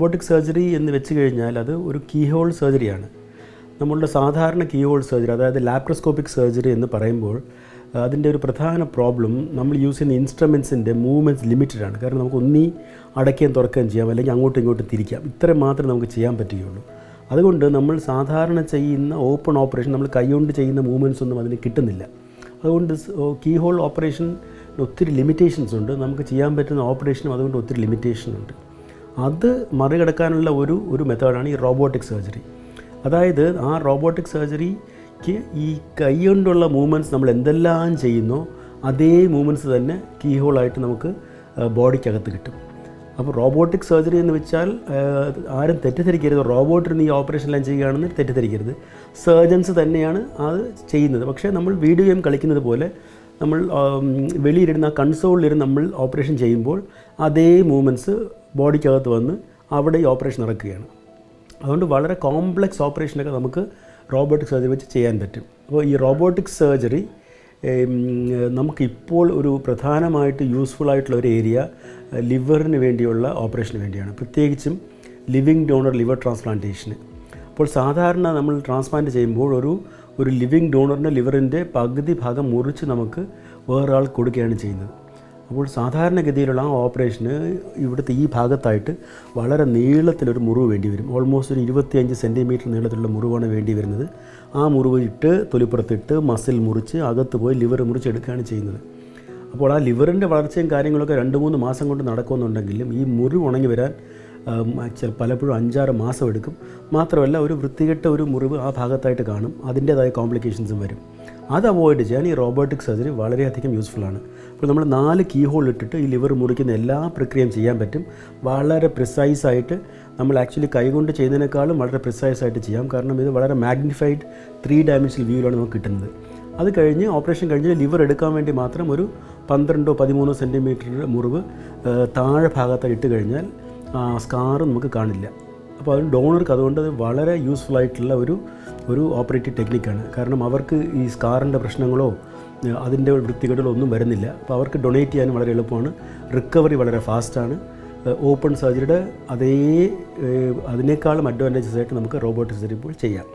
Robotic surgery എന്ന് വെച്ച് കഴിഞ്ഞാൽ അത് ഒരു കീഹോൾ സർജറിയാണ്. നമ്മളുടെ സാധാരണ കീഹോൾ സർജറി അതായത് ലാപ്രോസ്കോപ്പിക് സർജറി എന്ന് പറയുമ്പോൾ അതിന്റെ ഒരു പ്രധാന പ്രോബ്ലം നമ്മൾ യൂസ് ചെയ്യുന്ന ഇൻസ്ട്രുമെൻസിന്റെ മൂവ്മെന്റ്സ് ലിമിറ്റഡ് ആണ് കാരണം നമുക്ക് ഒന്നീ അടയ്ക്കുകയും തുറക്കുകയും ചെയ്യാം അല്ലെങ്കിൽ അങ്ങോട്ടും ഇങ്ങോട്ടും തിരിക്കാം. ഇത്രയും മാത്രമേ നമുക്ക് ചെയ്യാൻ പറ്റുകയുള്ളൂ. അതുകൊണ്ട് നമ്മൾ സാധാരണ ചെയ്യുന്ന ഓപ്പൺ ഓപ്പറേഷൻ നമ്മൾ കൈകൊണ്ട് ചെയ്യുന്ന മൂവ്മെന്റ്സ് ഒന്നും അതിന് കിട്ടുന്നില്ല. അതുകൊണ്ട് കീ ഹോൾ ഓപ്പറേഷൻ ഒത്തിരി ലിമിറ്റേഷൻസ് ഉണ്ട്. നമുക്ക് ചെയ്യാൻ പറ്റുന്ന ഓപ്പറേഷനും അതുകൊണ്ട് ഒത്തിരി ലിമിറ്റേഷൻ ഉണ്ട് അത് മറികടക്കാനുള്ള ഒരു ഒരു മെത്തേഡാണ് ഈ റോബോട്ടിക് സർജറി അതായത് ആ റോബോട്ടിക് സർജറിക്ക് ഈ കൈ കൊണ്ടുള്ള മൂവ്മെന്റ്സ് നമ്മൾ എന്തെല്ലാം ചെയ്യുന്നോ അതേ മൂവ്മെന്റ്സ് തന്നെ കീ ഹോളായിട്ട് നമുക്ക് ബോഡിക്കകത്ത് കിട്ടും. അപ്പോൾ റോബോട്ടിക് സർജറി എന്ന് വെച്ചാൽ ആരും തെറ്റിദ്ധരിക്കരുത്. റോബോട്ടിന് ഈ ഓപ്പറേഷനെല്ലാം ചെയ്യുകയാണെന്ന് തെറ്റിദ്ധരിക്കരുത്. സർജൻസ് തന്നെയാണ് അത് ചെയ്യുന്നത്. പക്ഷേ നമ്മൾ വീഡിയോ ഗെയിം കളിക്കുന്നത് പോലെ നമ്മൾ വെളിയിലിരുന്ന് ആ കൺസോളിലിരുന്ന് നമ്മൾ ഓപ്പറേഷൻ ചെയ്യുമ്പോൾ അതേ മൂവ്മെന്റ്സ് ബോഡിക്കകത്ത് വന്ന് അവിടെ ഈ ഓപ്പറേഷൻ നടക്കുകയാണ്. അതുകൊണ്ട് വളരെ കോംപ്ലക്സ് ഓപ്പറേഷനൊക്കെ നമുക്ക് റോബോട്ടിക് സർജറി വെച്ച് ചെയ്യാൻ പറ്റും. അപ്പോൾ ഈ റോബോട്ടിക് സർജറി നമുക്കിപ്പോൾ ഒരു പ്രധാനമായിട്ട് യൂസ്ഫുൾ ആയിട്ടുള്ള ഒരു ഏരിയ ലിവറിന് വേണ്ടിയുള്ള ഓപ്പറേഷന് വേണ്ടിയാണ്. പ്രത്യേകിച്ചും ലിവിങ് ഡോണർ ലിവർ ട്രാൻസ്പ്ലാന്റേഷന്. അപ്പോൾ സാധാരണ നമ്മൾ ട്രാൻസ്പ്ലാന്റ് ചെയ്യുമ്പോൾ ഒരു ഒരു ലിവിങ് ഡോണറിന്റെ ലിവറിന്റെ പകുതി ഭാഗം മുറിച്ച് നമുക്ക് വേറൊരാൾ കൊടുക്കുകയാണ് ചെയ്യുന്നത്. അപ്പോൾ സാധാരണഗതിയിലുള്ള ആ ഓപ്പറേഷന് ഇവിടുത്തെ ഈ ഭാഗത്തായിട്ട് വളരെ നീളത്തിലൊരു മുറിവ് വേണ്ടി വരും. ഓൾമോസ്റ്റ് ഒരു ഇരുപത്തിയഞ്ച് സെന്റിമീറ്റർ നീളത്തിലുള്ള മുറിവാണ് വേണ്ടി വരുന്നത്. ആ മുറിവ് ഇട്ട് തൊലിപ്പുറത്തിട്ട് മസിൽ മുറിച്ച് അകത്ത് പോയി ലിവർ മുറിച്ചെടുക്കുകയാണ് ചെയ്യുന്നത്. അപ്പോൾ ആ ലിവറിന്റെ വളർച്ചയും കാര്യങ്ങളൊക്കെ രണ്ട് മൂന്ന് മാസം കൊണ്ട് നടക്കുമെന്നുണ്ടെങ്കിലും ഈ മുറിവ് ഉണങ്ങി വരാൻ പലപ്പോഴും അഞ്ചാറ് മാസം എടുക്കും. മാത്രമല്ല ഒരു വൃത്തികെട്ട ഒരു മുറിവ് ആ ഭാഗത്തായിട്ട് കാണും. അതിന്റേതായ കോംപ്ലിക്കേഷൻസും വരും. അത് അവോയ്ഡ് ചെയ്യാൻ ഈ റോബോട്ടിക് സർജറി വളരെയധികം യൂസ്ഫുൾ ആണ്. അപ്പോൾ നമ്മൾ നാല് കീ ഹോൾ ഇട്ടിട്ട് ഈ ലിവർ മുറിക്കുന്ന എല്ലാ പ്രക്രിയയും ചെയ്യാൻ പറ്റും. വളരെ പ്രിസൈസ് ആയിട്ട് നമ്മൾ ആക്ച്വലി കൈകൊണ്ട് ചെയ്യുന്നതിനേക്കാളും വളരെ പ്രിസൈസ് ആയിട്ട് ചെയ്യാം. കാരണം ഇത് വളരെ മാഗ്നിഫൈഡ് ത്രീ ഡയമെൻഷണൽ വ്യൂവിലാണ് നമുക്ക് കിട്ടുന്നത്. അത് കഴിഞ്ഞ് ഓപ്പറേഷൻ കഴിഞ്ഞ് ലിവർ എടുക്കാൻ വേണ്ടി മാത്രം ഒരു പന്ത്രണ്ടോ പതിമൂന്നോ സെന്റിമീറ്റർ മുറിവ് താഴെ ഭാഗത്തായി ഇട്ട് കഴിഞ്ഞാൽ സ്കാറ് നമുക്ക് കാണില്ല. അപ്പോൾ അത് ഡോണർക്ക് അതുകൊണ്ട് അത് വളരെ യൂസ്ഫുൾ ആയിട്ടുള്ള ഒരു ഒരു ഓപ്പറേറ്റീവ് ടെക്നിക്കാണ് കാരണം അവർക്ക് ഈ സ്കാറിന്റെ പ്രശ്നങ്ങളോ അതിന്റെ വൃത്തികേടുകളോ ഒന്നും വരുന്നില്ല. അപ്പോൾ അവർക്ക് ഡൊണേറ്റ് ചെയ്യാൻ വളരെ എളുപ്പമാണ്. റിക്കവറി വളരെ ഫാസ്റ്റാണ് ഓപ്പൺ സർജറിയുടെ അതേ അതിനേക്കാളും അഡ്വാന്റേജസ് ആയിട്ട് നമുക്ക് റോബോട്ടിക് സർജറി ഇപ്പോൾ ചെയ്യാം.